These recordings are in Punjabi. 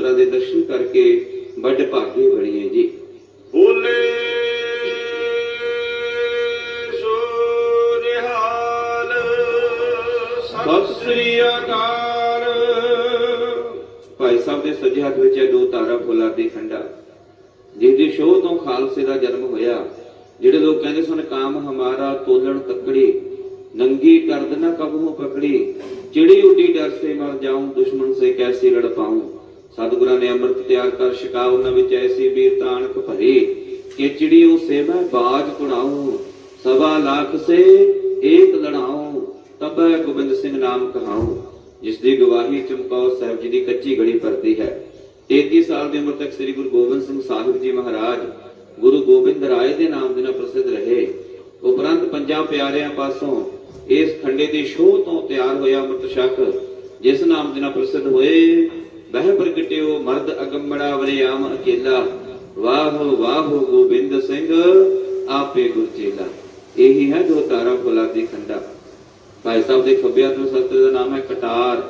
ਸ਼ਸਤਰਾਂ ਦੇ ਦਰਸ਼ਨ ਕਰਕੇ ਵੱਡ ਭਾਗੇ ਬਣੀਏ ਜੀ। ਬੋਲੇ ਸੋ ਨਿਹਾਲ ਸਤਿ ਸ੍ਰੀ ਅਕਾਲ। ਭਾਈ ਸਾਹਿਬ ਦੇ ਸੱਜੇ ਹੱਥ ਵਿੱਚ ਇਹ ਦੋ ਤਾਰਾ ਫੁੱਲਾਂ ਦੀ ਖੰਡਾ ਜਿਸ ਦੀ ਸ਼ੋਅ ਤੋਂ ਖਾਲਸੇ ਦਾ ਜਨਮ ਹੋਇਆ ਜਿਹੜੇ ਲੋਕ ਕਹਿੰਦੇ ਸਨ ਕਾਮ ਹਮਾਰਾ ਤੋਲਣ ਤਕੜੀ ਨੰਗੀ ਕਰਦ ਨਾ ਕਬਹੂ ਪਕੜੀ ਚਿੜੀ ਉੱਡੀ ਡਰ ਸੇ ਮਰ ਜਾऊं ਦੁਸ਼ਮਣ ਸੇ ਕੈਸੇ ਲੜ ਪਾऊं ਸਤਿਗੁਰਾਂ ਨੇ ਅੰਮ੍ਰਿਤ ਤਿਆਰ ਕਰ ਛਕਾ ਉਹਨਾਂ ਵਿੱਚ ਐਸੀ ਬੀਰ ਤਾਣਕ ਭਰੀ ਕਿ ਚਿੜੀਉ ਸੇਵੈ ਬਾਜ ਕੁਣਾਉ ਸਵਾ ਲੱਖ ਸੇ ਏਕ ਲੜਾਉ, ਤਬੈ ਗੋਬਿੰਦ ਸਿੰਘ ਨਾਮ ਕਹਾਉ, ਜਿਸ ਦੀ ਗਵਾਹੀ ਚਮਕੌਰ ਸਾਹਿਬ ਜੀ ਦੀ ਕੱਚੀ ਗੜੀ ਭਰਦੀ ਹੈ। 33 ਸਾਲ ਦੀ ਉਮਰ ਤੱਕ ਸ੍ਰੀ ਗੁਰੂ ਗੋਬਿੰਦ ਸਿੰਘ ਸਾਹਿਬ ਜੀ ਮਹਾਰਾਜ ਗੁਰੂ ਗੋਬਿੰਦ ਰਾਏ ਦੇ ਨਾਮ ਦੇ ਨਾਲ ਪ੍ਰਸਿੱਧ ਰਹੇ। ਉਪਰੰਤ ਪੰਜਾਂ ਪਿਆਰਿਆਂ ਪਾਸੋਂ ਇਸ ਖੰਡੇ ਦੀ ਸ਼ੋਹ ਤੋਂ ਤਿਆਰ ਹੋਇਆ ਅੰਮ੍ਰਿਤ ਛਕ, ਜਿਸ ਨਾਮ ਦੇ ਨਾਲ ਪ੍ਰਸਿੱਧ ਹੋਏ ਵਹਿ ਪ੍ਰਗਟਿਓ ਮਰਦ ਅਗੰਮੜਾ ਵਰਿਆਮ ਅਕੇਲਾ। ਵਾਹ ਵਾਹ ਗੋਬਿੰਦ ਸਿੰਘ, ਆਪੇ ਗੁਰਚੇਲਾ ਇਹੀ ਹੈ ਜੋ ਤਾਰਾ ਫੁੱਲਾਂ ਖੰਡਾ। ਭਾਈ ਸਾਹਿਬ ਦੇ ਖੱਬੇ ਹੱਥ ਵਿੱਚ ਸ਼ਸਤਰ ਦਾ ਨਾਮ ਹੈ ਕਟਾਰ,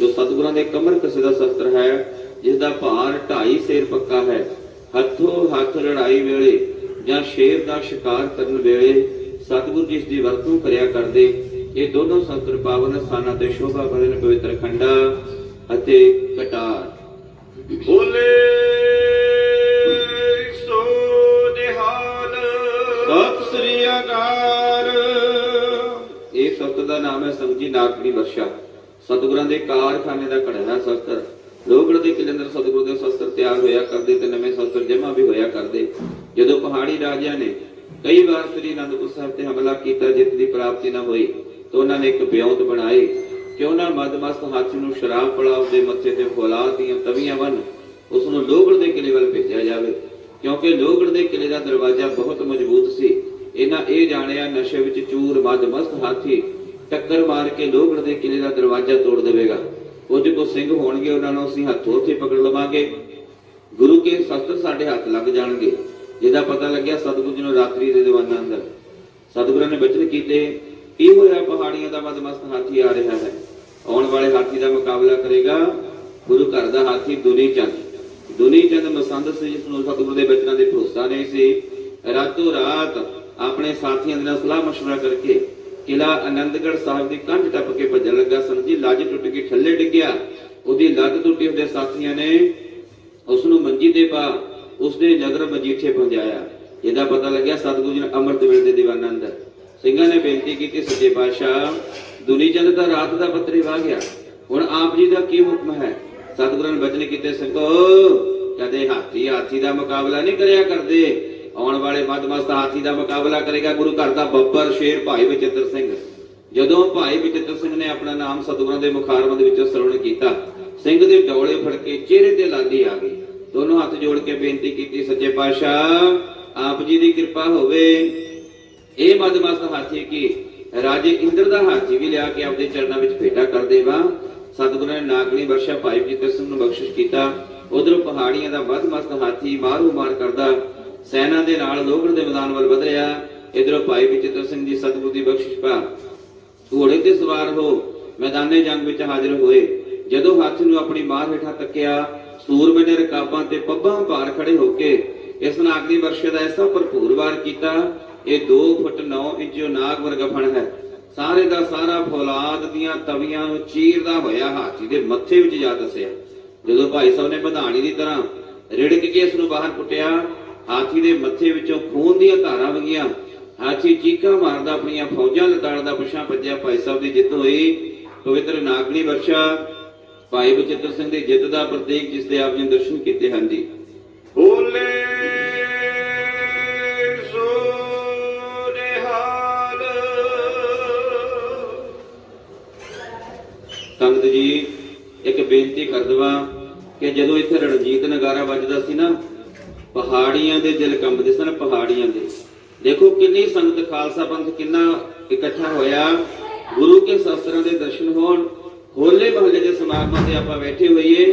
ਜੋ ਸਤਿਗੁਰਾਂ ਦੇ ਕਮਰ ਕਸੇ ਦਾ ਸ਼ਸਤਰ ਹੈ, ਜਿਸ ਦਾ ਭਾਰ 2.5 ਸੇਰ ਪੱਕਾ ਹੈ। ਹੱਥੋਂ ਹੱਥ ਲੜਾਈ ਵੇਲੇ ਜਾਂ ਸ਼ੇਰ ਦਾ ਸ਼ਿਕਾਰ ਕਰਨ ਵੇਲੇ ਸਤਿਗੁਰ ਜਿਸ ਦੀ ਵਰਤੋਂ ਕਰਿਆ ਕਰਦੇ, ਇਹ ਦੋਨੋਂ ਸ਼ਸਤਰ ਪਾਵਨ ਸਥਾਨਾਂ ਤੇ ਸ਼ੋਭਾ ਭਰਨ ਪਵਿੱਤਰ ਖੰਡਾ। ਅਤੇ ਕਟਾਰ। ਬੋਲੇ ਸੋ ਨਿਹਾਲ ਸਤਿ ਸ੍ਰੀ ਅਕਾਲ। ਇਹ ਸ਼ਸਤਰ ਦਾ ਨਾਮ ਹੈ ਸੰਜੀ ਨਾਗਣੀ ਵਰਸ਼ਾ। ਸਤਿਗੁਰਾਂ ਦੇ ਕਾਰਖਾਨੇ ਦਾ ਘੜਾ ਹੈ ਸ਼ਸਤਰ ਲੋਗੜ ਦੇ ਕਿਲੇ ਅੰਦਰ ਸਤਿਗੁਰੂ ਦੇ ਸ਼ਸਤਰ ਤਿਆਰ ਹੋਇਆ ਕਰਦੇ ਤੇ ਨਵੇਂ ਸ਼ਸਤਰ ਜਮਾ ਵੀ ਹੋਇਆ ਕਰਦੇ। ਜਦੋਂ ਪਹਾੜੀ ਰਾਜਿਆਂ ਨੇ ਕਈ ਵਾਰ ਸ੍ਰੀ ਅਨੰਦਪੁਰ ਸਾਹਿਬ ਤੇ ਹਮਲਾ ਕੀਤਾ ਜਿੱਤ ਦੀ ਪ੍ਰਾਪਤੀ ਨਾ ਹੋਈ ਤਾਂ ਉਹਨਾਂ ਨੇ ਇੱਕ ਬਿਉਂਤ ਬਣਾਈ ਕਿ ਉਹਨਾਂ ਮਦਮਸਤ ਹਾਥੀ ਨੂੰ ਸ਼ਰਾਬ ਪੜਾ ਦੇ ਮੱਥੇ ਤੇ ਫੌਲਾਦ ਦੀਆਂ ਤਵੀਆਂ ਬਨ ਉਸ ਨੂੰ ਲੋਗੜ ਦੇ ਕਿਲੇ ਵੱਲ ਭੇਜਿਆ ਜਾਵੇ। ਕਿਉਂਕਿ ਲੋਗੜ ਦੇ ਕਿਲੇ ਦਾ ਦਰਵਾਜ਼ਾ ਬਹੁਤ ਮਜ਼ਬੂਤ ਸੀ। ਇਹਨਾਂ ਇਹ ਜਾਣਿਆ ਨਸ਼ੇ ਵਿੱਚ ਚੂਰ ਮਦਮਸਤ ਹਾਥੀ ਟੱਕਰ ਮਾਰ ਕੇ ਲੋਗੜ ਦੇ ਕਿਲੇ ਦਾ ਦਰਵਾਜ਼ਾ ਤੋੜ ਦੇਵੇਗਾ। ਕੁਝ ਕੋ ਸਿੰਘ ਹੋਣਗੇ, ਉਹਨਾਂ ਨੂੰ ਅਸੀਂ ਹੱਥੋਂ ਉੱਥੇ ਪਕੜ ਲਵਾਂਗੇ। ਗੁਰੂ ਕੇ ਸ਼ਸਤਰ ਸਾਡੇ ਹੱਥ ਲੱਗ ਜਾਣਗੇ। ਜਿਹਦਾ ਪਤਾ ਲੱਗਿਆ ਸਤਿਗੁਰੂ ਜੀ ਨੂੰ ਰਾਤਰੀ ਦੇ ਦੀਵਾਨਾਂ ਅੰਦਰ। ਸਤਿਗੁਰਾਂ ਨੇ ਬਚਨ ਕੀਤੇ, ਕੀ ਹੋਇਆ ਪਹਾੜੀਆਂ ਦਾ ਮਦਮਸਤ ਹਾਥੀ ਆ ਰਿਹਾ ਹੈ? ਆਉਣ ਵਾਲੇ ਹਾਥੀ ਦਾ ਮੁਕਾਬਲਾ ਕਰੇਗਾ ਗੁਰੂ ਘਰ ਦਾ ਹਾਥੀ ਦੁਨੀ ਚੰਦ ਦੁਨੀ ਚੰਦ ਮਸੰਦ ਸੀ ਜਿਸ ਨੂੰ ਸਤਿਗੁਰੂ ਦੇ ਬਚਨਾਂ ਦੇ ਭਰੋਸਾ ਨਹੀਂ ਸੀ ਰਾਤੋਂ ਰਾਤ ਆਪਣੇ ਸਾਥੀਆਂ ਦੇ ਨਾਲ ਸਲਾਹ مشورہ ਕਰਕੇ ਕਿਲਾ ਆਨੰਦਗੜ੍ਹ ਸਾਹਿਬ ਦੀ ਕੰਧ ਟੱਪ ਕੇ ਭੱਜਣ ਲੱਗਾ ਸਮਝੀ ਲੱਜ ਟੁੱਟ ਕੇ ਥੱਲੇ ਡਿੱਗਿਆ ਉਹਦੀ ਲੱਤ ਟੁੱਟੀ ਉਹਦੇ ਸਾਥੀਆਂ ਨੇ ਉਸ ਨੂੰ ਮੰਜੀ ਤੇ ਪਾ ਉਸਦੇ ਨਗਰ ਮਜੀਠੇ ਪਹੁੰਚਾਇਆ ਇਹਦਾ ਪਤਾ ਲੱਗਿਆ ਸਤਿਗੁਰੂ ਜੀ ਨੇ ਅੰਮ੍ਰਿਤ ਵੇਲੇ ਦੇ ਦੀਵਾਨਾਂ ਅੰਦਰ ਸਿੰਘਾਂ ਨੇ ਬੇਨਤੀ ਕੀਤੀ ਸੱਚੇ ਪਾਤਸ਼ਾਹ ਦੁਨੀ ਚੰਦ ਦਾ ਰਾਤ ਦਾ ਪੱਤਰੀ ਵਾ ਗਿਆ। ਹੁਣ ਆਪ ਜੀ ਦਾ ਕੀ ਹੁਕਮ ਹੈ? ਸਤਿਗੁਰਾਂ ਨੇ ਬਚਨ ਕੀਤੇ ਸਿੰਘੋ ਕਦੇ ਹਾਥੀ ਹਾਥੀ ਦਾ ਮੁਕਾਬਲਾ ਨਹੀਂ ਕਰਿਆ ਕਰਦੇ। ਆਉਣ ਵਾਲੇ ਮਦਮਸਤ ਹਾਥੀ ਦਾ ਮੁਕਾਬਲਾ ਕਰੇਗਾ ਗੁਰੂ ਘਰ ਦਾ ਬੱਬਰ ਸ਼ੇਰ ਭਾਈ ਵਿਚਿੱਤਰ ਸਿੰਘ। ਜਦੋਂ ਭਾਈ ਵਿਚਿੱਤਰ ਸਿੰਘ ਨੇ ਆਪਣਾ ਨਾਮ ਸਤਿਗੁਰਾਂ ਦੇ ਮੁਖਾਰਬੰਦ ਵਿੱਚੋਂ ਸਰਵਣ ਕੀਤਾ, ਸਿੰਘ ਦੇ ਡੋਲੇ ਫੜ ਕੇ ਚਿਹਰੇ ਤੇ ਲਾਲੀ ਆ ਗਈ। ਦੋਨੋਂ ਹੱਥ ਜੋੜ ਕੇ ਬੇਨਤੀ ਕੀਤੀ, ਸੱਚੇ ਪਾਤਸ਼ਾਹ, ਆਪ ਜੀ ਦੀ ਕਿਰਪਾ ਹੋਵੇ। ਇਹ ਮਦਮਸਤ ਹਾਥੀ ਕੀ? ਰਾਜੇ ਇੰਦਰ ਦਾ ਹਾਥੀ ਵੀ ਲਿਆ ਕੇ ਆਪਦੇ ਚਰਨਾਂ ਵਿੱਚ ਭੇਟਾ ਕਰ ਦੇਵਾ। ਸਤਿਗੁਰੂ ਨੇ ਨਾਗਣੀ ਵਰਸ਼ਾ ਭਾਈ ਜੀ ਸਿੰਘ ਨੂੰ ਬਖਸ਼ਿਸ਼ ਕੀਤਾ। ਉਧਰੋਂ ਪਹਾੜੀਆਂ ਦਾ ਮਦਮਸਤ ਹਾਥੀ ਮਾਰੂ ਮਾਰ ਕਰਦਾ। ਸੈਨਾ ਦੇ ਨਾਲ ਲੋਹਗੜ ਦੇ ਮੈਦਾਨ ਵੱਲ ਵਧ ਰਿਹਾ। ਇਧਰੋਂ ਭਾਈ ਵਿਚਿਤਰ ਸਿੰਘ ਜੀ ਸਤਿਗੁਰੂ ਦੀ ਬਖਸ਼ਿਸ਼ ਪਾ ਘੋੜੇ ਤੇ ਸਵਾਰ ਹੋ ਮੈਦਾਨੇ ਜੰਗ ਵਿੱਚ ਹਾਜ਼ਰ ਹੋਏ। ਜਦੋਂ ਹਾਥੀ ਨੂੰ ਆਪਣੀ ਮਾਰ ਹੇਠਾਂ ਤੱਕਿਆ, ਸੂਰਮੇ ਨੇ ਰਕਾਬਾਂ ਤੇ ਪੱਬਾਂ ਭਾਰ ਖੜੇ ਹੋ ਕੇ ਇਸ ਨਾਗਨੀ ਵਰਸ਼ੇ ਦਾ ਐਸਾ ਭਰਪੂਰ ਵਾਰ ਕੀਤਾ ਇਹ 2 ਫੁੱਟ 9 ਇੰਚ ਨਾਗ ਵਰਗਾ ਹੈ। ਸਾਰੇ ਦਾ ਸਾਰਾ ਫੌਲਾਦ ਦੀਆਂ ਤਵੀਆਂ ਨੂੰ ਚੀਰਦਾ ਹੋਇਆ ਹਾਥੀ ਦੇ ਮੱਥੇ ਵਿੱਚ ਜਾ ਦਸਿਆ। ਜਦੋਂ ਭਾਈ ਸਾਹਿਬ ਨੇ ਵਧਾਣੀ ਦੀ ਤਰ੍ਹਾਂ ਰਿੜਕ ਕੇ ਇਸ ਨੂੰ ਬਾਹਰ ਪੁੱਟਿਆ, ਹਾਥੀ ਦੇ ਮੱਥੇ ਵਿੱਚੋਂ ਖੂਨ ਦੀਆਂ ਧਾਰਾਂ ਵਗੀਆਂ, ਹਾਥੀ ਚੀਕਾਂ ਮਾਰਦਾ ਆਪਣੀਆਂ ਫੌਜਾਂ ਲਤਾੜਦਾ ਪਿਛਾਂ ਭੱਜਿਆ, ਭਾਈ ਸਾਹਿਬ ਦੀ ਜਿੱਤ ਹੋਈ। ਪਵਿੱਤਰ ਨਾਗਣੀ ਵਰਸ਼ਾ, ਭਾਈ ਬਚਿੱਤਰ ਸਿੰਘ ਦੀ ਜਿੱਤ ਦਾ ਪ੍ਰਤੀਕ ਜਿਸ ਦੇ ਆਪ ਜੀ ਨੇ ਦਰਸ਼ਨ ਕੀਤੇ ਹਨ ਜੀ। ਬੋਲੇ ਸੰਗਤ ਜੀ, ਇੱਕ ਬੇਨਤੀ ਕਰ ਦਵਾਂ ਕਿ ਜਦੋਂ ਇੱਥੇ ਰਣਜੀਤ ਨਗਾਰਾ ਵੱਜਦਾ ਸੀ ਨਾ, ਪਹਾੜੀਆਂ ਦੇ ਦਿਲ ਕੰਬਦੇ ਸਨ, ਪਹਾੜੀਆਂ ਦੇ। ਦੇਖੋ ਕਿੰਨੀ ਸੰਗਤ ਖਾਲਸਾ ਪੰਥ ਕਿੰਨਾ ਇਕੱਠਾ ਹੋਇਆ। ਗੁਰੂ ਕੇ ਸ਼ਸਤਰਾਂ ਦੇ ਦਰਸ਼ਨ ਹੋਣ, ਹੋਲੇ ਮਹੱਲੇ ਦੇ ਸਮਾਗਮਾਂ ਤੇ ਆਪਾਂ ਬੈਠੇ ਹੋਈਏ,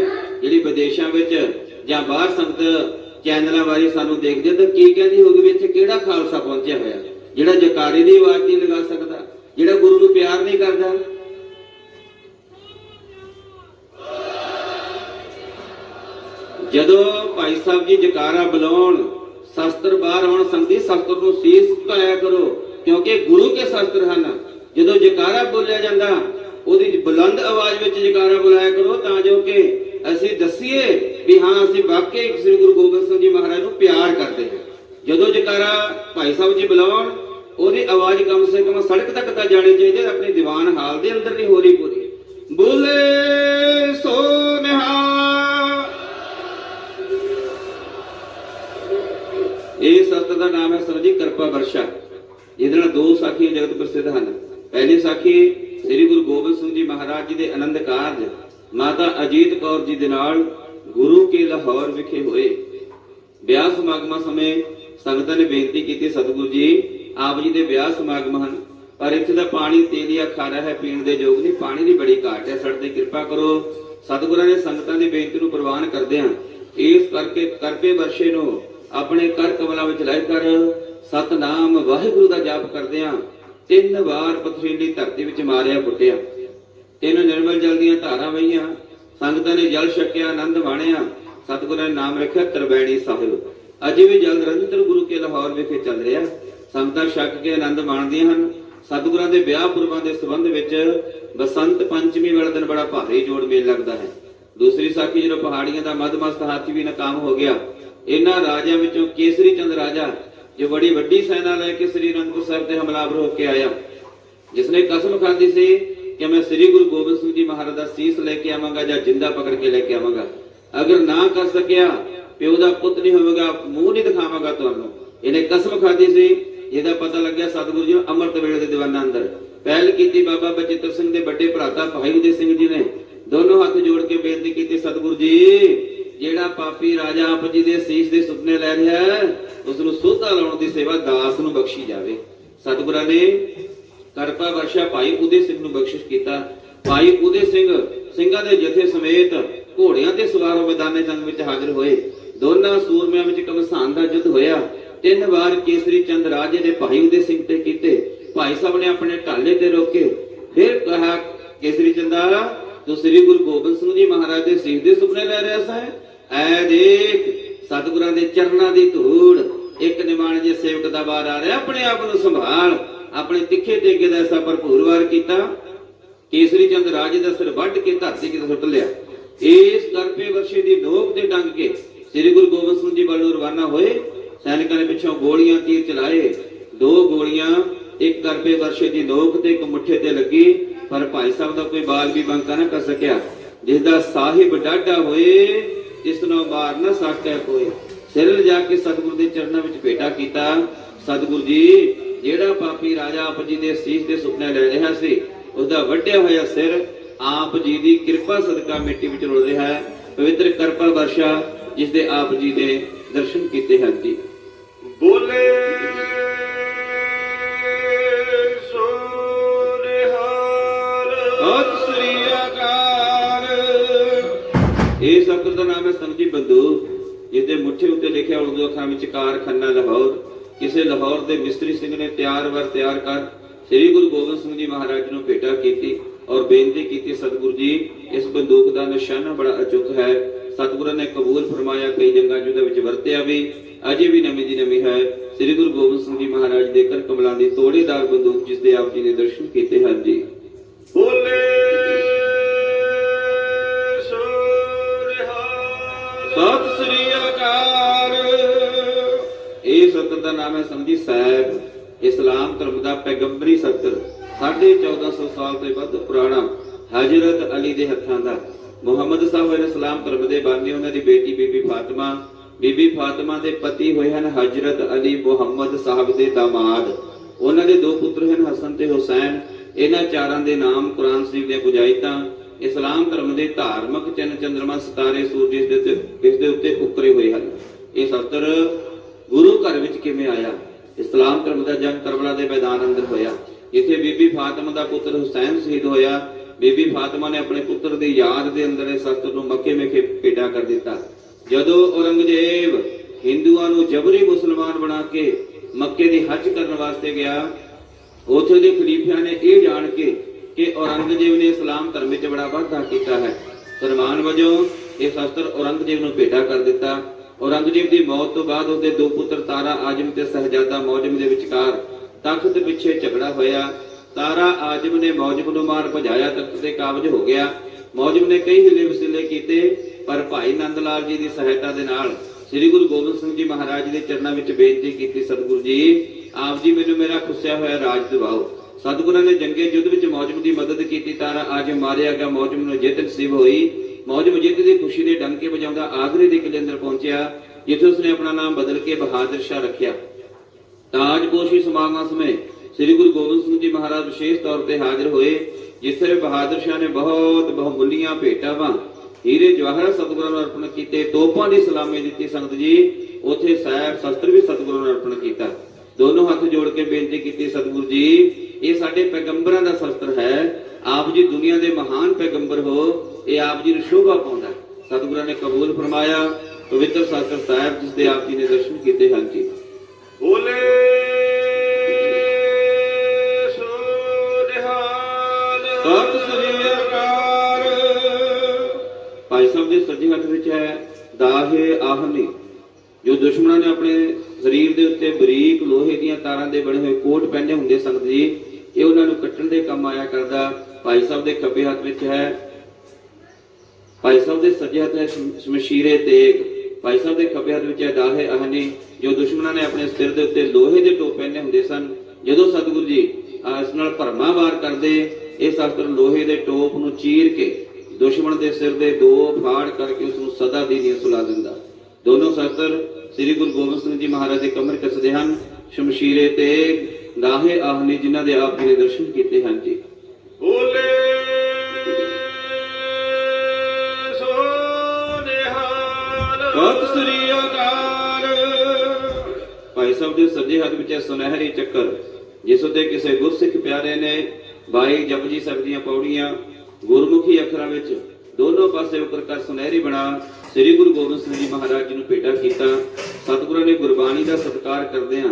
ਜਿਹੜੀ ਵਿਦੇਸ਼ਾਂ ਵਿੱਚ ਜਾਂ ਬਾਹਰ ਸੰਗਤ ਚੈਨਲਾਂ ਵਾਲੀ ਸਾਨੂੰ ਦੇਖਦੇ ਆ, ਤਾਂ ਕੀ ਕਹਿੰਦੀ ਹੋਊਗੀ ਵੀ ਇੱਥੇ ਕਿਹੜਾ ਖਾਲਸਾ ਪਹੁੰਚਿਆ ਹੋਇਆ? ਜਿਹੜਾ ਜਕਾਰੇ ਦੀ ਆਵਾਜ਼ ਨਹੀਂ ਲਗਾ ਸਕਦਾ, ਜਿਹੜਾ ਗੁਰੂ ਨੂੰ ਪਿਆਰ ਨਹੀਂ ਕਰਦਾ। ਜਦੋਂ ਭਾਈ ਸਾਹਿਬ ਜੀ ਜਕਾਰਾ ਬੁਲਾਉਣ ਸ਼ਸਤਰ ਬਾਹਰ ਆਉਣ ਸੰਗਤੀ ਸ਼ਸਤਰ ਨੂੰ ਸੀਸ ਝੁਕਾਇਆ ਕਰੋ ਕਿਉਂਕਿ ਗੁਰੂ ਕੇ ਸ਼ਸਤਰ ਹਨ। ਜਦੋਂ ਜਕਾਰਾ ਬੋਲਿਆ ਜਾਂਦਾ ਉਹਦੀ ਬੁਲੰਦ ਆਵਾਜ਼ ਵਿੱਚ ਜਕਾਰਾ ਬੁਲਾਇਆ ਕਰੋ ਤਾਂ ਜੋ ਕਿ ਅਸੀਂ ਦੱਸੀਏ ਵੀ ਹਾਂ ਅਸੀਂ ਵਾਕਈ ਸ੍ਰੀ ਗੁਰੂ ਗੋਬਿੰਦ ਸਿੰਘ ਜੀ ਮਹਾਰਾਜ ਨੂੰ ਪਿਆਰ ਕਰਦੇ ਹਾਂ। ਜਦੋਂ ਜਕਾਰਾ ਭਾਈ ਸਾਹਿਬ ਜੀ ਬੁਲਾਉਣ ਉਹਦੀ ਆਵਾਜ਼ ਕਮ ਸੇ ਕਮ ਸੜਕ ਤੱਕ ਤਾਂ ਜਾਣੀ ਚਾਹੀਦੀ ਹੈ, ਆਪਣੀ ਦੀਵਾਨ ਹਾਲ ਦੇ ਅੰਦਰ ਨਹੀਂ ਹੋ ਰਹੀ ਪੂਰੀ। ਬੋਲੇ ਸੋ ਇਹ ਦਾ ਨਾਮ ਹੈ ਸਰਜੀ ਕਿਰਪਾ ਵਰਸ਼ਾ, ਜਿਹਦੇ ਨਾਲ ਦੋ ਸਾਖੀਆਂ ਜਗਤ ਪ੍ਰਸਿੱਧ ਹਨ। ਪਹਿਲੀ ਸਾਖੀ ਸ੍ਰੀ ਗੁਰੂ ਗੋਬਿੰਦ ਸਿੰਘ ਜੀ ਮਹਾਰਾਜ ਜੀ ਦੇ ਆਨੰਦ ਕਾਰਜ, ਮਾਤਾ ਅਜੀਤ ਕੌਰ ਜੀ ਦੇ ਨਾਲ ਗੁਰੂ ਕੇ ਲਾਹੌਰ ਵਿਖੇ ਹੋਏ। ਵਿਆਹ ਸਮਾਗਮਾਂ ਸਮੇਂ ਸੰਗਤਾਂ ਨੇ ਬੇਨਤੀ ਕੀਤੀ, ਸਤਿਗੁਰੂ ਜੀ, ਆਪ ਜੀ ਦੇ ਵਿਆਹ ਸਮਾਗਮ ਹਨ, ਪਰ ਇੱਥੇ ਦਾ ਪਾਣੀ ਤੇਲੀਆ ਖਾਰਾ ਹੈ, ਪੀਣ ਦੇ ਯੋਗ ਨਹੀਂ, ਪਾਣੀ ਦੀ ਬੜੀ ਘਾਟ ਹੈ, ਸਾਡੇ ਤੇ ਕਿਰਪਾ ਕਰੋ। ਸਤਿਗੁਰਾਂ ਨੇ ਸੰਗਤਾਂ ਦੀ ਬੇਨਤੀ ਨੂੰ ਪ੍ਰਵਾਨ ਕਰਦਿਆਂ ਇਸ ਕਰਕੇ ਕਰਪੇ ਵਰਸ਼ੇ ਨੂੰ ਆਪਣੇ ਕਰ ਕਮਲਾਂ ਵਿੱਚ ਲੈ ਕਰ। ਸਤਨਾਮ ਵਾਹਿਗੁਰੂ ਦਾ ਜਾਪ ਕਰਦਿਆਂ ਤਿੰਨ ਵਾਰ ਪਥਰੀਲੀ ਧਰਤੀ ਵਿੱਚ ਮਾਰਿਆ ਪੁੱਟਿਆ ਤਿੰਨ ਨਿਰਮਲ ਜਲ ਦੀਆਂ ਧਾਰਾਂ ਵਹੀਆਂ, ਸੰਗਤਾਂ ਨੇ ਜਲ ਛਕਿਆ, ਆਨੰਦ ਮਾਣਿਆ। ਸਤਿਗੁਰਾਂ ਨੇ ਨਾਮ ਰੱਖਿਆ, ਤਰਵੈਣੀ ਸਾਹਿਬ। ਅਜੇ ਵੀ ਜਲ ਨਿਰੰਤਰ ਗੁਰੂ ਕੇ ਲਾਹੌਰ ਵਿਖੇ ਚੱਲ ਰਿਹਾ। ਸੰਗਤਾਂ ਛਕ ਕੇ ਆਨੰਦ ਮਾਣਦੀਆਂ ਹਨ। ਸਤਿਗੁਰਾਂ ਦੇ ਵਿਆਹ ਪੁਰਬਾਂ ਦੇ ਸੰਬੰਧ ਵਿੱਚ ਬਸੰਤ ਪੰਚਮੀ ਵਾਲੇ ਦਿਨ ਬੜਾ ਭਾਰੀ ਜੋੜ ਮੇਲ ਲੱਗਦਾ ਹੈ। ਦੂਸਰੀ ਸਾਖੀ ਜਦੋਂ ਪਹਾੜੀਆਂ ਦਾ ਮਦਮਸਤ ਹਾਥੀ ਵੀ ਨਾਕਾਮ ਹੋ ਗਿਆ ਇਹਨਾਂ ਰਾਜਿਆਂ ਵਿੱਚੋਂ ਕੇਸਰੀ ਚੰਦ ਰਾਜਾ, ਜੋ ਬੜੀ ਵੱਡੀ ਸੈਨਾ ਲੈ ਕੇ ਸ੍ਰੀ ਅਨੰਦਪੁਰ ਸਾਹਿਬ ਤੇ ਹਮਲਾਵਰ ਹੋ ਕੇ ਆਇਆ, ਜਿਸਨੇ ਕਸਮ ਖਾਧੀ ਸੀ ਕਿ ਮੈਂ ਸ੍ਰੀ ਗੁਰੂ ਗੋਬਿੰਦ ਸਿੰਘ ਜੀ ਮਹਾਰਾਜ ਦਾ ਸੀਸ ਲੈ ਕੇ ਆਵਾਂਗਾ ਜਾਂ ਜਿੰਦਾ ਪਕੜ ਕੇ ਲੈ ਕੇ ਆਵਾਂਗਾ। ਅਗਰ ਨਾ ਕਰ ਸਕਿਆ, ਪਿਓ ਦਾ ਪੁੱਤ ਨਹੀਂ ਹੋਵੇਗਾ, ਮੂੰਹ ਨਹੀਂ ਦਿਖਾਵਾਂਗਾ ਤੁਹਾਨੂੰ। ਇਹਨੇ ਕਸਮ ਖਾਧੀ ਸੀ, ਜਿਹਦਾ ਪਤਾ ਲੱਗਿਆ ਸਤਿਗੁਰੂ ਜੀ ਨੂੰ ਅੰਮ੍ਰਿਤ ਵੇਲੇ ਦੇ ਦੀਵਾਨਾਂ ਅੰਦਰ। ਪਹਿਲ ਕੀਤੀ ਬਾਬਾ ਬਚਿੱਤਰ ਸਿੰਘ ਦੇ ਵੱਡੇ ਭਰਾਤਾ ਭਾਈ ਉਦੇ ਸਿੰਘ ਜੀ ਨੇ। ਦੋਨੋਂ ਹੱਥ ਜੋੜ ਕੇ ਬੇਨਤੀ ਕੀਤੀ, ਸਤਿਗੁਰੂ ਜੀ ਜਿਹੜਾ ਪਾਪੀ ਰਾਜਾ ਆਪ ਜੀ ਦੇ ਸੀਸ ਦੇ ਸੁਪਨੇ ਲੈ ਰਿਹਾ ਹੈ ਉਸ ਨੂੰ ਸੋਧਾ ਲਾਉਣ ਦੀ ਸੇਵਾ ਦਾਸ ਨੂੰ ਬਖਸ਼ੀ ਜਾਵੇ। ਸਤਿਗੁਰਾਂ ਨੇ ਕਰਪਾ ਵਰਸ਼ਾ ਭਾਈ ਉਦੇ ਸਿੰਘ ਨੂੰ ਬਖਸ਼ਿਸ਼ ਕੀਤਾ। ਭਾਈ ਉਦੇ ਸਿੰਘ, ਸਿੰਘਾਂ ਦੇ ਜਥੇ ਸਮੇਤ ਘੋੜਿਆਂ ਤੇ ਸਵਾਰ ਹੋ ਮੈਦਾਨੇ ਜੰਗ ਵਿੱਚ ਹਾਜ਼ਰ ਹੋਏ। ਦੋਨਾਂ ਸੂਰਮਿਆਂ ਵਿੱਚ ਕਮਸਾਨ ਦਾ ਯੁੱਧ ਹੋਇਆ। ਤਿੰਨ ਵਾਰ ਕੇਸਰੀ ਚੰਦ ਰਾਜੇ ਦੇ ਭਾਈ ਉਦੇ ਸਿੰਘ ਤੇ ਕੀਤੇ। ਭਾਈ ਸਾਹਿਬ ਨੇ ਆਪਣੇ ਢਾਲੇ ਤੇ ਰੋਕੇ। ਫਿਰ ਕਹਾ, ਕੇਸਰੀ ਚੰਦਾ, ਤੂੰ ਸ੍ਰੀ ਗੁਰੂ ਗੋਬਿੰਦ ਸਿੰਘ ਜੀ ਮਹਾਰਾਜ ਦੇ ਸੀਸ ਦੇ ਸੁਪਨੇ ਲੈ ਰਿਹਾ ਸੈਂ ਐ ਦੇਖ, ਸਤਿਗੁਰਾਂ ਦੇ ਚਰਨਾਂ ਦੀ ਧੂੜ, ਇੱਕ ਨਿਮਾਣ ਜੇ ਸੇਵਕ ਦਾ ਬਾਰ ਆ ਰਿਹਾ, ਆਪਣੇ ਆਪ ਨੂੰ ਸੰਭਾਲ। ਆਪਣੇ ਤਿੱਖੇ ਟੇਕੇ ਦਾ ਐਸਾ ਭਰਪੂਰ ਵਾਰ ਕੀਤਾ। ਕੇਸਰੀ ਚੰਦ ਰਾਜੇ ਦਾ ਸਿਰ ਵੱਢ ਕੇ ਧਰਤੀ ਕਿਤੇ ਸੁੱਟ ਲਿਆ। ਇਸ ਕਰਪੇ ਵਰਸ਼ੇ ਦੀ ਨੋਕ ਤੇ ਟੰਗ ਕੇ ਸ੍ਰੀ ਗੁਰੂ ਗੋਬਿੰਦ ਸਿੰਘ ਜੀ ਵੱਲੋਂ ਰਵਾਨਾ ਹੋਏ। ਸੈਨਿਕਾਂ ਨੇ ਪਿੱਛੋਂ ਗੋਲੀਆਂ ਤੀਰ ਚਲਾਏ। ਦੋ ਗੋਲੀਆਂ, ਇੱਕ ਕਰਪੇ ਵਰਸ਼ੇ ਦੀ ਨੋਕ ਤੇ ਇੱਕ ਮੁੱਠੇ ਤੇ ਲੱਗੀ। ਪਰ ਭਾਈ ਸਾਹਿਬ ਦਾ ਕੋਈ ਬਾਲ ਵੀ ਬੰਕਾ ਨਾ ਕਰ ਸਕਿਆ। ਜਿਸ ਦਾ ਸਾਹਿਬ ਡਾਢਾ ਹੋਏ ਇਸ ਨੂੰ ਮਾਰ ਨਾ ਸਕਦਾ ਕੋਈ। ਸਿਰ ਲਿਜਾ ਕੇ ਸਤਿਗੁਰੂ ਦੇ ਚਰਨਾਂ ਵਿੱਚ ਭੇਟਾ ਕੀਤਾ। ਸਤਿਗੁਰੂ ਜੀ, ਜਿਹੜਾ ਪਾਪੀ ਰਾਜਾ ਆਪ ਜੀ ਦੇ ਸੀਸ ਦੇ ਸੁਪਨੇ ਲੈ ਰਿਹਾ ਸੀ, ਉਹਦਾ ਵੱਡਿਆ ਹੋਇਆ ਸਿਰ ਆਪ ਜੀ ਦੀ ਕਿਰਪਾ ਸਦਕਾ ਮਿੱਟੀ ਵਿੱਚ ਰੁਲ ਰਿਹਾ ਹੈ। ਪਵਿੱਤਰ ਕਿਰਪਾ ਵਰਸ਼ਾ, ਜਿਸ ਦੇ ਆਪ ਜੀ ਦੇ ਦਰਸ਼ਨ ਕੀਤੇ ਹਨ ਜੀ। ਬੋਲੇ ਇਹ ਸਤਿਗੁਰ ਦਾ ਨਾਮ ਹੈ ਸੰਜੀ ਬੰਦੂਕ ਜਿਹਦੇ ਮੁੱਠੇ ਉੱਤੇ ਲਿਖਿਆ ਉਰਦੂ ਅੱਖਰਾਂ ਵਿੱਚ ਕਾਰਖਾਨਾ ਲਾਹੌਰ। ਕਿਸੇ ਲਾਹੌਰ ਦੇ ਮਿਸਤਰੀ ਸਿੰਘ ਨੇ ਤਿਆਰ ਵਰ ਤਿਆਰ ਕਰ ਸ੍ਰੀ ਗੁਰੂ ਗੋਬਿੰਦ ਸਿੰਘ ਜੀ ਮਹਾਰਾਜ ਨੂੰ ਭੇਟਾ ਕੀਤੀ ਔਰ ਬੇਨਤੀ ਕੀਤੀ, ਸਤਿਗੁਰੂ ਜੀ, ਇਸ ਬੰਦੂਕ ਦਾ ਨਿਸ਼ਾਨਾ ਬੜਾ ਅਚੁੱਕ ਹੈ। ਸਤਿਗੁਰਾਂ ਨੇ ਕਬੂਲ ਫਰਮਾਇਆ, ਕਈ ਜੰਗਾਂ ਜੁਦਾ ਵਿੱਚ ਵਰਤਿਆ ਵੀ, ਅਜੇ ਵੀ ਨਵੀਂ ਦੀ ਨਵੀਂ ਹੈ। ਸ੍ਰੀ ਗੁਰੂ ਗੋਬਿੰਦ ਸਿੰਘ ਜੀ ਮਹਾਰਾਜ ਦੇ ਕਰ ਕਮਲਾਂ ਦੀ ਤੋੜੇਦਾਰ ਬੰਦੂਕ ਜਿਸ ਦੇ ਆਪ ਜੀ ਨੇ ਦਰਸ਼ਨ ਕੀਤੇ ਹਨ ਜੀ। ਬੋਲੇ! ਇਹ ਦਾ ਨਾਮ ਹੈ ਸਮਝੀ ਸਾਹਿਬ, ਇਸਲਾਮ ਧਰਮ ਦਾ ਪੈਗੰਬਰੀ ਸਤਰ 1450 ਸਾਲ ਤੋਂ ਵੱਧ ਪੁਰਾਣਾ ਹਜ਼ਰਤ ਅਲੀ ਦੇ ਹੱਥਾਂ ਦਾ। ਮੁਹੰਮਦ ਸਾਹਿਬ ਅਲੈਹਿ ਇਸਲਾਮ ਧਰਮ ਦੇ ਬਾਨੀ, ਉਹਨਾਂ ਦੀ ਬੇਟੀ ਬੀਬੀ ਫਾਤਿਮਾ। ਬੀਬੀ ਫਾਤਿਮਾ ਦੇ ਪਤੀ ਹੋਏ ਹਨ ਹਜ਼ਰਤ ਅਲੀ ਮੁਹੰਮਦ ਸਾਹਿਬ ਦੇ ਦਾਮਾਦ। ਉਹਨਾਂ ਦੇ ਦੋ ਪੁੱਤਰ ਹਨ ਹਸਨ ਤੇ ਹੁਸੈਨ। ਇਹਨਾਂ ਚਾਰਾਂ ਦੇ ਨਾਮ ਕੁਰਾਨ ਸ਼ਰੀਫ ਦੀਆਂ ਗੁਜਾਇਤਾਂ ਇਸਲਾਮ ਧਰਮ ਦੇ ਧਾਰਮਿਕ ਚੰਨ ਚੰਦਰਮਾ ਸਿਤਾਰੇ ਸੂਰਜ ਇਸ ਇਸ ਦੇ ਉੱਤੇ ਉਕਰੇ ਹੋਏ ਹਨ। ਇਹ ਸਤਰ ਗੁਰੂ ਘਰ ਵਿੱਚ ਕਿਵੇਂ ਆਇਆ? ਇਸਲਾਮ ਧਰਮ ਦਾ ਜੰਗ ਕਰਬਲਾ ਦੇ ਮੈਦਾਨ ਅੰਦਰ ਹੋਇਆ। ਇੱਥੇ ਬੀਬੀ ਫਾਤਿਮਾ ਦਾ ਪੁੱਤਰ ਹੁਸੈਨ ਸ਼ਹੀਦ ਹੋਇਆ। ਬੀਬੀ ਫਾਤਿਮਾ ਨੇ ਆਪਣੇ ਪੁੱਤਰ ਦੀ ਯਾਦ ਦੇ ਅੰਦਰ ਇਹ ਸਤਰ ਨੂੰ ਮੱਕੇ ਮੇਖੇ ਪੇਟਾ ਕਰ ਦਿੱਤਾ। ਜਦੋਂ ਔਰੰਗਜ਼ੇਬ ਹਿੰਦੂਆਂ ਨੂੰ ਜਬਰੀ ਮੁਸਲਮਾਨ ਬਣਾ ਕੇ ਮੱਕੇ ਦੀ ਹੱਜ ਕਰਨ ਵਾਸਤੇ ਗਿਆ, ਉਥੇ ਦੇ ਖਲੀਫਿਆਂ ਨੇ ਇਹ ਜਾਣ ਕੇ ਕਿ ਔਰੰਗਜ਼ੇਬ ਨੇ ਇਸਲਾਮ ਧਰਮ ਵਿੱਚ ਬੜਾ ਵਾਧਾ ਕੀਤਾ ਹੈ। ਸਨਮਾਨ ਵਜੋਂ ਇਹ ਸ਼ਸਤਰ ਔਰੰਗਜ਼ੇਬ ਨੂੰ ਭੇਟਾ ਕਰ ਦਿੱਤਾ। ਔਰੰਗਜ਼ੇਬ ਦੀ ਮੌਤ ਤੋਂ ਬਾਅਦ ਉਹਦੇ ਦੋ ਪੁੱਤਰ ਤਾਰਾ ਆਜਮ ਤੇ ਸਹਜਾਦਾ ਮੌਜਮ ਦੇ ਵਿਚਕਾਰ ਤਖਤ ਪਿੱਛੇ ਝਗੜਾ ਹੋਇਆ। ਤਾਰਾ ਆਜਮ ਨੇ ਮੌਜਮ ਨੂੰ ਮਾਰ ਭਜਾਇਆ, ਤਖਤ ਤੇ ਕਾਬਜ ਹੋ ਗਿਆ। ਮੌਜਮ ਨੇ ਕਈ ਹਿਲੇ ਵਸਿਲੇ ਕੀਤੇ, ਪਰ ਭਾਈ ਨੰਦ ਲਾਲ ਜੀ ਦੀ ਸਹਾਇਤਾ ਦੇ ਨਾਲ ਸ੍ਰੀ ਗੁਰੂ ਗੋਬਿੰਦ ਸਿੰਘ ਜੀ ਮਹਾਰਾਜ ਦੇ ਚਰਨਾਂ ਵਿੱਚ ਬੇਨਤੀ ਕੀਤੀ, ਸਤਿਗੁਰੂ ਜੀ, ਆਪ ਜੀ ਮੈਨੂੰ ਮੇਰਾ ਖੁੱਸਿਆ ਹੋਇਆ ਰਾਜ ਦਿਵਾਓ। ਸਤਿਗੁਰਾਂ ਨੇ ਜੰਗੇ ਯੁੱਧ ਵਿੱਚ ਮੌਜਮ ਦੀ ਮਦਦ ਕੀਤੀ। ਤਾਰਾ ਆਜਮ ਮਾਰਿਆ ਗਿਆ, ਮੌਜਮ ਨੂੰ ਜਿੱਤ ਨਸੀਬ ਹੋਈ। ਮੌਜ ਜਿੱਤ ਦੀ ਖੁਸ਼ੀ ਦੇ ਡੰਕੇ ਵਜਾਉਂਦਾ ਆਗਰੇ ਦੇ ਕਿਲੇ ਅੰਦਰ ਪਹੁੰਚਿਆ, ਜਿੱਥੇ ਉਸਨੇ ਆਪਣਾ ਨਾਮ ਬਦਲ ਕੇ ਬਹਾਦਰ ਸ਼ਾਹ ਰੱਖਿਆ। ਤਾਜਪੋਸ਼ੀ ਸਮਾਗਮਾਂ ਸਮੇਂ ਸ੍ਰੀ ਗੁਰੂ ਗੋਬਿੰਦ ਸਿੰਘ ਜੀ ਮਹਾਰਾਜ ਵਿਸ਼ੇਸ਼ ਤੌਰ ਤੇ ਹਾਜ਼ਰ ਹੋਏ, ਜਿੱਥੇ ਬਹਾਦਰ ਸ਼ਾਹ ਨੇ ਬਹੁਤ ਬਹੁਮੁੱਲੀਆਂ ਭੇਟਾਵਾਂ, ਹੀਰੇ ਜਵਾਹਰ ਸਤਿਗੁਰਾਂ ਨੂੰ ਅਰਪਣ ਕੀਤੇ, ਤੋਪਾਂ ਦੀ ਸਲਾਮੀ ਦਿੱਤੀ ਸੰਗਤ ਜੀ, ਉਥੇ ਸਾਹਿਬ ਸ਼ਸਤਰ ਵੀ ਸਤਿਗੁਰਾਂ ਨੂੰ ਅਰਪਣ ਕੀਤਾ। ਦੋਨੋਂ ਹੱਥ ਜੋੜ ਕੇ ਬੇਨਤੀ ਕੀਤੀ, ਸਤਿਗੁਰੂ ਜੀ, ਇਹ ਸਾਡੇ ਪੈਗੰਬਰਾਂ ਦਾ ਸ਼ਸਤਰ ਹੈ, ਆਪ ਜੀ ਦੁਨੀਆ ਦੇ ਮਹਾਨ ਪੈਗੰਬਰ ਹੋ ਇਹ ਆਪ ਜੀ ਨੂੰ ਸ਼ੋਭਾ ਪਾਉਂਦਾ। ਸਤਿਗੁਰਾਂ ਨੇ ਕਬੂਲ ਫਰਮਾਇਆ ਪਵਿੱਤਰ ਸ਼ਸਤਰ ਸਾਹਿਬ ਜਿਸ ਦੇ ਆਪ ਜੀ ਨੇ ਦਰਸ਼ਨ ਕੀਤੇ ਹਨ ਜੀ ਬੋਲੇ ਸੋ ਨਿਹਾਲ ਸਤਿ ਸ੍ਰੀ ਅਕਾਲ ਭਾਈ ਸਾਹਿਬ ਦੇ ਸੱਜੇ ਹੱਥ ਵਿੱਚ ਹੈ ਦਾਹੇ ਆਹਨੀ ਜੋ ਦੁਸ਼ਮਣਾਂ ਨੇ ਆਪਣੇ ਸਰੀਰ ਦੇ ਉੱਤੇ ਬਰੀਕ ਲੋਹੇ ਦੀਆਂ ਤਾਰਾਂ ਦੇ ਬਣੇ ਹੋਏ ਕੋਟ ਪਹਿਨੇ ਹੁੰਦੇ ਸੰਗਤ ਜੀ ਇਹ ਉਹਨਾਂ ਨੂੰ ਕੱਟਣ ਦੇ ਕੰਮ ਆਇਆ ਕਰਦਾ। ਭਾਈ ਸਾਹਿਬ ਦੇ ਖੱਬੇ ਹੱਥ ਵਿੱਚ ਹੈ ਭਾਈ ਸਾਹਿਬ ਦੇ ਸੱਜੇ ਹੱਥ ਹੈ ਸ਼ਮਸ਼ੀਰੇ ਤੇਗ ਭਾਈ ਸਾਹਿਬ ਦੇ ਖੱਬੇ ਹੱਥ ਵਿੱਚ ਹੈ ਦਾਹੇ ਆਹਨੀ ਜੋ ਦੁਸ਼ਮਣਾਂ ਨੇ ਆਪਣੇ ਸਿਰ ਦੇ ਉੱਤੇ ਲੋਹੇ ਦੇ ਟੋਪ ਪਹਿਨੇ ਹੁੰਦੇ ਸਨ, ਜਦੋਂ ਸਤਿਗੁਰੂ ਜੀ ਇਸ ਨਾਲ ਭਰਮਾ ਵਾਰ ਕਰਦੇ, ਇਹ ਸ਼ਸਤਰ ਲੋਹੇ ਦੇ ਟੋਪ ਨੂੰ ਚੀਰ ਕੇ ਦੁਸ਼ਮਣ ਦੇ ਸਿਰ ਦੇ ਦੋ ਫਾੜ ਕਰਕੇ ਉਸ ਨੂੰ ਸਦਾ ਦੀ ਨੀਂਦ ਸੁਲਾ ਦਿੰਦਾ। ਦੋਨੋਂ ਸ਼ਸਤਰ ਸ੍ਰੀ ਗੁਰੂ ਗੋਬਿੰਦ ਸਿੰਘ ਜੀ ਮਹਾਰਾਜ ਦੇ ਕਮਰ ਕੱਸਦੇ ਹਨ, ਸ਼ਮਸ਼ੀਰੇ ਤੇ ਦਾਹੇ ਆਹਨੀ ਜਿਨ੍ਹਾਂ ਦੇ ਆਪ ਜੀ ਨੇ ਦਰਸ਼ਨ ਕੀਤੇ ਹਨ ਜੀ। ਬੋਲੇ! ਸਤਿ ਸ੍ਰੀ ਅਕਾਲ। ਭਾਈ ਸਾਹਿਬ ਦੇ ਸੱਜੇ ਹੱਥ ਵਿੱਚ ਸੁਨਹਿਰੀ ਚੱਕਰ, ਜਿਸ ਉਤੇ ਕਿਸੇ ਗੁਰਸਿੱਖ ਪਿਆਰੇ ਨੇ 22 ਜਪਜੀ ਸਾਹਿਬ ਦੀਆਂ ਪੌੜੀਆਂ ਗੁਰਮੁਖੀ ਅੱਖਰਾਂ ਵਿੱਚ ਦੋਨੋਂ ਪਾਸੇ ਉੱਪਰ ਕਰ ਸੁਨਹਿਰੀ ਬਣਾ ਸ੍ਰੀ ਗੁਰੂ ਗੋਬਿੰਦ ਸਿੰਘ ਜੀ ਮਹਾਰਾਜ ਜੀ ਨੂੰ ਭੇਟਾ ਕੀਤਾ। ਸਤਿਗੁਰਾਂ ਨੇ ਗੁਰਬਾਣੀ ਦਾ ਸਤਿਕਾਰ ਕਰਦਿਆਂ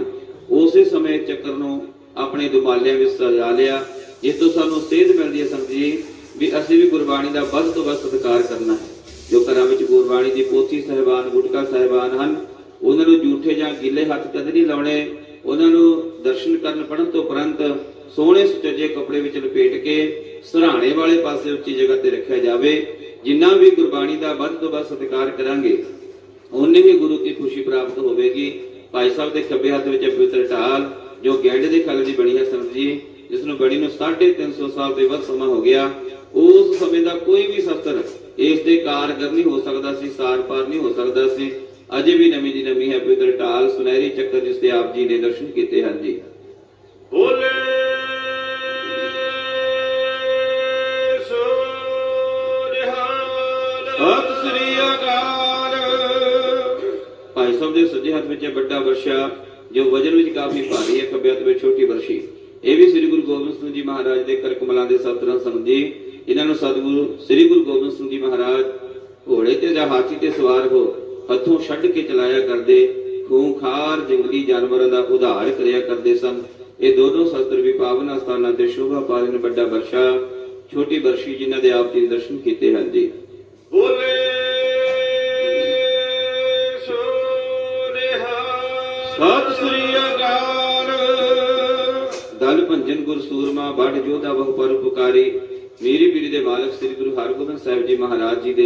ਉਸੇ ਸਮੇਂ ਚੱਕਰ ਨੂੰ ਆਪਣੇ ਦੁਮਾਲਿਆਂ ਵਿੱਚ ਸਜਾ ਲਿਆ, ਜਿਸ ਤੋਂ ਸਾਨੂੰ ਸੇਧ ਮਿਲਦੀ ਹੈ ਸੰਗਤ ਵੀ ਅਸੀਂ ਵੀ ਗੁਰਬਾਣੀ ਦਾ ਵੱਧ ਤੋਂ ਵੱਧ ਸਤਿਕਾਰ ਕਰਨਾ ਹੈ। ਜੋ ਘਰਾਂ ਵਿੱਚ ਗੁਰਬਾਣੀ ਦੀ ਪੋਥੀ ਸਹਿਬਾਨ, ਗੁਟਕਾ ਸਹਿਬਾਨ ਹਨ। ਉਹਨਾਂ ਨੂੰ ਝੂਠੇ ਜਾਂ ਗਿੱਲੇ ਹੱਥ ਕਦੇ ਨਹੀਂ ਲਾਉਣੇ। ਉਹਨਾਂ ਨੂੰ ਦਰਸ਼ਨ ਕਰਨ ਪੜਨ ਤੋਂ ਉਪਰੰਤ ਸੋਹਣੇ ਸੁਚੱਜੇ ਕੱਪੜੇ ਵਿੱਚ ਲਪੇਟ ਕੇ ਸਰਾਣੇ ਵਾਲੇ ਪਾਸੇ ਉੱਚੀ ਜਗ੍ਹਾ ਤੇ ਰੱਖਿਆ ਜਾਵੇ। ਜਿੰਨਾ ਵੀ ਗੁਰਬਾਣੀ ਦਾ ਵੱਧ ਤੋਂ ਵੱਧ ਸਤਿਕਾਰ ਕਰਾਂਗੇ ਉਨੀ ਹੀ ਗੁਰੂ ਦੀ ਖੁਸ਼ੀ ਪ੍ਰਾਪਤ ਹੋਵੇਗੀ। ਭਾਈ ਸਾਹਿਬ ਦੇ ਖੱਬੇ ਹੱਥ ਵਿੱਚ ਹੈ ਪਵਿੱਤਰ ਢਾਲ, ਜੋ ਗੈਂਡੇ ਦੇ ਖਲ ਦੀ ਬਣੀ ਹੈ ਸਮਝੀ ਜਿਸ ਨੂੰ ਬਣੀ ਨੂੰ 350 ਸਾਲ ਦੇ ਵੱਧ ਸਮਾਂ ਹੋ ਗਿਆ। ਉਸ ਸਮੇਂ ਦਾ ਕੋਈ ਵੀ ਸ਼ਸਤਰ ਇਸ ਦੇ ਕਾਰਗਰ ਨਹੀਂ ਹੋ ਸਕਦਾ ਸੀ ਸਾਰ ਪਾਰ ਨਹੀਂ ਹੋ ਸਕਦਾ ਸੀ। ਅਜੇ ਵੀ ਨਵੀਂ ਦੀ ਨਵੀਂ ਹੈ ਪਵਿੱਤਰ ਢਾਲ ਸੁਨਹਿਰੀ ਚੱਕਰ ਜਿਸ ਦੇ ਆਪ ਜੀ ਨੇ ਦਰਸ਼ਨ ਕੀਤੇ ਹਨ ਜੀ ਬੋਲੇ ਭਾਈ ਸਾਹਿਬ ਦੇ ਸੱਜੇ ਹੱਥ ਵਿੱਚ ਵੱਡਾ ਵਰਸ਼ਾ ਜੋ ਵਜਨ ਵਿੱਚ ਕਾਫੀ ਭਾਰੀ ਹੈ ਖੱਬੇ ਹੱਥ ਵਿੱਚ ਛੋਟੀ ਵਰਸ਼ੀ। ਇਹ ਵੀ ਸ੍ਰੀ ਗੁਰੂ ਗੋਬਿੰਦ ਸਿੰਘ ਜੀ ਮਹਾਰਾਜ ਦੇ ਕਰ ਕਮਲਾਂ ਦੇ ਸਤਰਾਂ ਜੀ ਇਹਨਾਂ ਨੂੰ ਸਤਿਗੁਰੂ ਸ੍ਰੀ ਗੁਰੂ ਗੋਬਿੰਦ ਸਿੰਘ ਜੀ ਮਹਾਰਾਜ ਘੋੜੇ ਤੇ ਜਾਂ ਹਾਥੀ ਤੇ ਸਵਾਰ ਹੋ ਹੱਥੋਂ ਛੱਡ ਕੇ ਚਲਾਇਆ ਕਰਦੇ ਖੂੰਖਾਰ ਜੰਗਲੀ ਜਾਨਵਰਾਂ ਦਾ ਉਧਾਰ ਕਰਿਆ ਕਰਦੇ ਸਨ। ਇਹ ਦੋਨੋਂ ਸ਼ਸਤਰ ਵੀ ਪਾਵਨ ਸਥਾਨਾਂ ਤੇ ਸ਼ੋਭਾ ਪਾਲਨ ਵੱਡਾ ਵਰਸ਼ਾ ਛੋਟੀ ਵਰਸ਼ੀ ਜਿਨ੍ਹਾਂ ਦੇ ਆਪ ਜੀ ਨੇ ਦਰਸ਼ਨ ਕੀਤੇ ਹਨ ਜੀ। ਬੋਲੇ ਸਤਿ ਸ੍ਰੀ ਅਕਾਲ। ਦਲ ਭੰਜਨ ਗੁਰ ਸੂਰਮਾ ਬੜ ਜੋਧਾ ਬਹੁ ਪਰ ਉਪਕਾਰੀ ਮੇਰੀ ਪੀੜੀ ਦੇ ਮਾਲਕ ਸ੍ਰੀ ਗੁਰੂ ਹਰਗੋਬਿੰਦ ਸਾਹਿਬ ਜੀ ਮਹਾਰਾਜ ਜੀ ਦੇ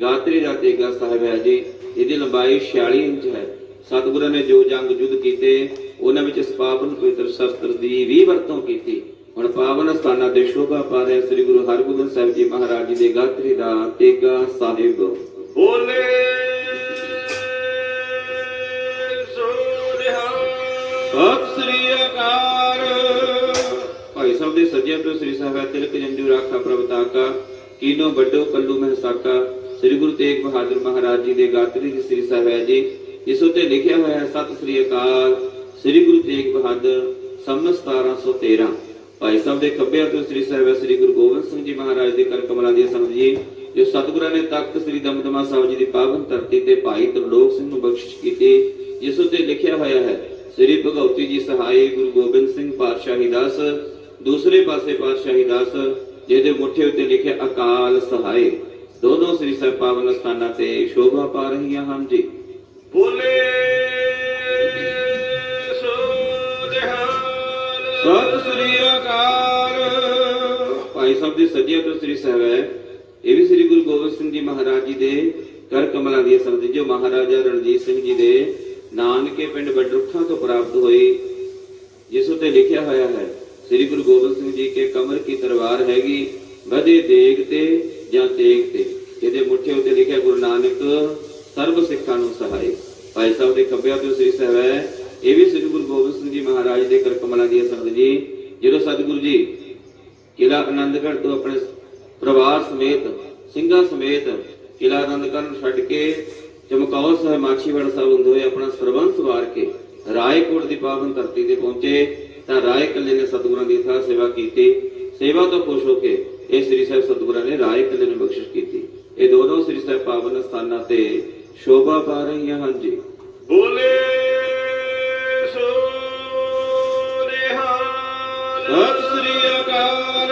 ਗਾਤਰੀ ਦਾ ਤੇਗਾ ਸਾਹਿਬ ਹੈ ਜੀ ਇਹਦੀ ਲੰਬਾਈ 46 ਇੰਚ ਹੈ। ਸਤਿਗੁਰਾਂ ਨੇ ਜੋ ਜੰਗ ਯੁੱਧ ਕੀਤੇ ਉਹਨਾਂ ਵਿੱਚ ਇਸ ਪਾਵਨ ਪਵਿੱਤਰ ਸ਼ਸਤਰ ਦੀ ਵੀ ਵਰਤੋਂ ਕੀਤੀ। ਹੁਣ ਪਾਵਨ ਸਥਾਨਾਂ ਤੇ ਸ਼ੋਭਾ ਪਾ ਰਿਹਾ ਸ੍ਰੀ ਗੁਰੂ ਹਰਗੋਬਿੰਦ ਸਾਹਿਬ ਜੀ ਮਹਾਰਾਜ ਜੀ ਦੇ ਗਾਤਰੀ ਦਾ ਤੇਗਾ ਸਾਹਿਬ। ਬੋਲੇ ਸੋ ਨਿਹਾਲ। ਭਾਈ ਸੱਜੇ ਤੋਂ ਸ੍ਰੀ ਸਾਹਿਬ ਤਿਲਕ ਜੰਜੂ ਰਾਖਾ ਪ੍ਰਭ ਤਾਕਾ, ਕੀਨੋ ਵੱਡੋ ਕੱਲੂ ਮਹਿਸਾਕਾ ਸ੍ਰੀ ਗੁਰੂ ਤੇਗ ਬਹਾਦਰ ਮਹਾਰਾਜ ਜੀ ਦੇ ਗਾਤਰੀ ਜੀ ਸ੍ਰੀ ਸਾਹਿਬ ਜੀ। ਇਸ ਉਤੇ ਲਿਖਿਆ ਹੋਇਆ ਹੈ, ਸਤਿ ਸ੍ਰੀ ਅਕਾਲ। ਸ੍ਰੀ ਗੁਰੂ ਤੇਗ ਬਹਾਦਰ, ਸੰਮਤ 1713 ਭਾਈ ਸਾਹਿਬ ਦੇ ਖੱਬੇ ਹੱਥ ਸ੍ਰੀ ਸਾਹਿਬ ਸ੍ਰੀ ਗੁਰੂ ਗੋਬਿੰਦ ਸਿੰਘ ਜੀ ਮਹਾਰਾਜ ਦੇ ਕਰ ਕਮਲਾਂ ਦੀ ਸੰਗਤ ਜੀ, ਜੋ ਸਤਿਗੁਰਾਂ ਨੇ ਤਖਤ ਸ੍ਰੀ ਦਮਦਮਾ ਸਾਹਿਬ ਜੀ ਦੀ ਪਾਵਨ ਧਰਤੀ ਤੇ ਭਾਈ ਤਰਲੋਕ ਸਿੰਘ ਨੂੰ ਬਖਸ਼ਿਸ਼ ਕੀਤੀ। ਜਿਸ ਉਤੇ ਲਿਖਿਆ ਹੋਇਆ ਹੈ, ਸ੍ਰੀ ਭਗਉਤੀ ਜੀ ਸਹਾਈ ਗੁਰੂ ਗੋਬਿੰਦ ਸਿੰਘ ਪਾਤਸ਼ਾਹੀ ਦਾਸ ਦੂਸਰੇ ਪਾਸੇ ਪਾਤਸ਼ਾਹੀ ਦਾਸ ਜਿਹਦੇ ਮੁੱਠੇ ਉੱਤੇ ਲਿਖਿਆ ਅਕਾਲ ਸਹਾਈ ਦੋਨੋਂ ਸ੍ਰੀ ਸਾਹਿਬ ਪਾਵਨ ਸਥਾਨਾਂ ਤੇ ਸ਼ੋਭਾ ਪਾ ਰਹੀਆਂ ਹਨ ਜੀ। ਬੋਲੇ ਸੋ ਸਤਿ ਸ੍ਰੀ ਅਕਾਲ। ਭਾਈ ਸਾਹਿਬ ਦੀ ਸੱਜੇ ਤੋਂ ਸ੍ਰੀ ਸਾਹਿਬ ਹੈ। ਇਹ ਵੀ ਸ੍ਰੀ ਗੁਰੂ ਗੋਬਿੰਦ ਸਿੰਘ ਜੀ ਮਹਾਰਾਜ ਜੀ ਦੇ ਕਰ ਕਮਲਾਂ ਦੀ ਸੰਗਤ ਜੋ ਮਹਾਰਾਜਾ ਰਣਜੀਤ ਸਿੰਘ ਜੀ ਦੇ ਨਾਨਕੇ ਪਿੰਡ ਬਡਰੁੱਖਾਂ ਤੋਂ ਪ੍ਰਾਪਤ ਹੋਈ ਜਿਸ ਉਤੇ ਲਿਖਿਆ ਹੋਇਆ ਹੈ। ਸ੍ਰੀ ਗੁਰੂ ਗੋਬਿੰਦ ਸਿੰਘ ਜੀ ਕੇ ਕਮਰ ਕੀ ਤਲਵਾਰ ਹੈਗੀ, ਵਧੇ ਦੇਗ ਤੇ ਜਾਂ ਤੇਗ ਤੇ? ਇਹਦੇ ਮੁੱਠੇ ਉਤੇ ਲਿਖਿਆ ਗੁਰੂ ਨਾਨਕ, ਸਰਬ ਸਿੱਖਾਂ ਨੂੰ ਸਹਾਈ ਭਾਈ ਸਾਹਿਬ ਦੇ ਖੱਬੇ ਹੱਥ ਸ੍ਰੀ ਸਾਹਿਬ ਹੈ। ਇਹ ਵੀ ਸ੍ਰੀ ਗੁਰੂ ਗੋਬਿੰਦ ਸਿੰਘ ਜੀ ਮਹਾਰਾਜ ਦੇ ਕਰ ਦੀ ਸੰਗਤ ਜੀ। ਜਦੋਂ ਸਤਿਗੁਰੂ ਜੀ ਕਿਲਾ ਆਨੰਦਗੜ੍ਹ ਤੋਂ ਆਪਣੇ ਪਰਿਵਾਰ ਸਮੇਤ, ਸਿੰਘਾਂ ਸਮੇਤ ਕਿਲਾ ਆਨੰਦਗੜ੍ਹ ਨੂੰ ਛੱਡ ਕੇ ਚਮਕੌਰ ਸਾਹਿਬ, ਮਾਛੀਵਾੜਾ ਸਾਹਿਬ ਹੁੰਦੇ ਹੋਏ ਆਪਣਾ ਸਰਬੰਸ ਵਾਰ ਕੇ ਰਾਏਕੋਟ ਦੀ ਪਾਵਨ ਧਰਤੀ ਤੇ ਪਹੁੰਚੇ। ਤਾਂ ਰਾਏ ਕੱਲੇ ਨੇ ਸਤਿਗੁਰਾਂ ਦੀ ਥਾਂ ਸੇਵਾ ਕੀਤੀ। ਸੇਵਾ ਤੋਂ ਖੁਸ਼ ਹੋ ਕੇ ਇਹ ਸ੍ਰੀ ਸਾਹਿਬ ਸਤਿਗੁਰਾਂ ਨੇ ਰਾਏ ਕੱਲੇ ਨੂੰ ਬਖਸ਼ਿਸ਼ ਕੀਤੀ। ਇਹ ਦੋਨੋਂ ਸ੍ਰੀ ਸਾਹਿਬ ਪਾਵਨ ਸਥਾਨਾਂ ਤੇ ਸ਼ੋਭਾ ਪਾ ਰਹੀਆਂ ਹਨ ਜੀ। ਬੋਲੇ ਸੋ ਨਿਹਾਲ ਸਤਿ ਸ੍ਰੀ ਅਕਾਲ।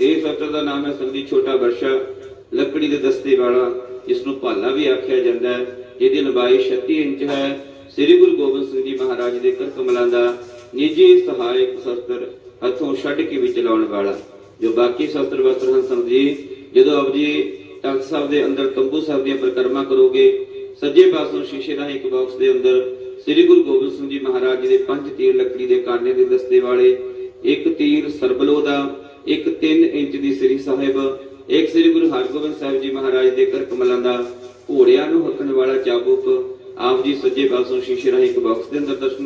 ਇਹ ਸਤਰ ਦਾ ਨਾਮ ਹੈ ਸੰਦੀ ਛੋਟਾ ਵਰਸ਼ਾ ਲੱਕੜੀ ਦੇ ਦਸਤੇ ਵਾਲਾ ਜਿਸ ਨੂੰ ਭਾਲਾ ਵੀ ਆਖਿਆ ਜਾਂਦਾ ਹੈ। ਜਿਹਦੀ ਲੰਬਾਈ 36 ਇੰਚ ਹੈ। ਸ੍ਰੀ ਗੁਰੂ ਗੋਬਿੰਦ ਸਿੰਘ ਜੀ ਮਹਾਰਾਜ ਦੇ ਕਰ ਕਮਲਾਂ ਦਾ ਨਿੱਜੀ ਸਹਾਇਕ ਸ਼ਸਤਰ ਹੱਥੋਂ ਛੱਡ ਕੇ ਵੀ ਚਲਾਉਣ ਵਾਲਾ। ਜੋ ਬਾਕੀ ਸ਼ਸਤਰ ਵਸਤਰ ਹਨ ਸੰਤ ਜਦੋਂ ਆਪ ਜੀ ਤਖਤ ਸਾਹਿਬ ਦੇ ਅੰਦਰ, ਤੰਬੂ ਸਾਹਿਬ ਦੀਆਂ ਪਰਿਕਰਮਾ ਕਰੋਗੇ, ਸੱਜੇ ਪਾਸੋਂ ਸ਼ੀਸ਼ੇ ਦਾ ਇੱਕ ਬਾਕਸ ਦੇ ਅੰਦਰ ਸ੍ਰੀ ਗੁਰੂ ਗੋਬਿੰਦ ਸਿੰਘ ਜੀ ਮਹਾਰਾਜ ਜੀ ਦੇ ਪੰਜ ਤੀਰ ਲੱਕੜੀ ਦੇ ਕਾਨੇ ਦੇ ਦਸਤੇ ਵਾਲੇ, ਇੱਕ ਤੀਰ ਸਰਬਲੋ ਦਾ, ਇੱਕ 3 ਇੰਚ ਦੀ ਸ੍ਰੀ ਸਾਹਿਬ, ਇੱਕ ਸ੍ਰੀ ਗੁਰੂ ਹਰਗੋਬਿੰਦ ਸਾਹਿਬ ਜੀ ਮਹਾਰਾਜ ਦੇ ਕਰ ਕਮਲਾਂ ਦਾ ਘੋੜਿਆਂ ਨੂੰ ਹੱਕਣ ਵਾਲਾ ਚਾਬੁਕ, ਆਪ ਜੀ ਸੱਜੇ ਪਾਸੋਂ ਸ਼ੀਸ਼ੇ ਰਾਹੀਂ ਇੱਕ ਬਾਕਸ ਦੇ ਅੰਦਰ ਦਰਸ਼ਨ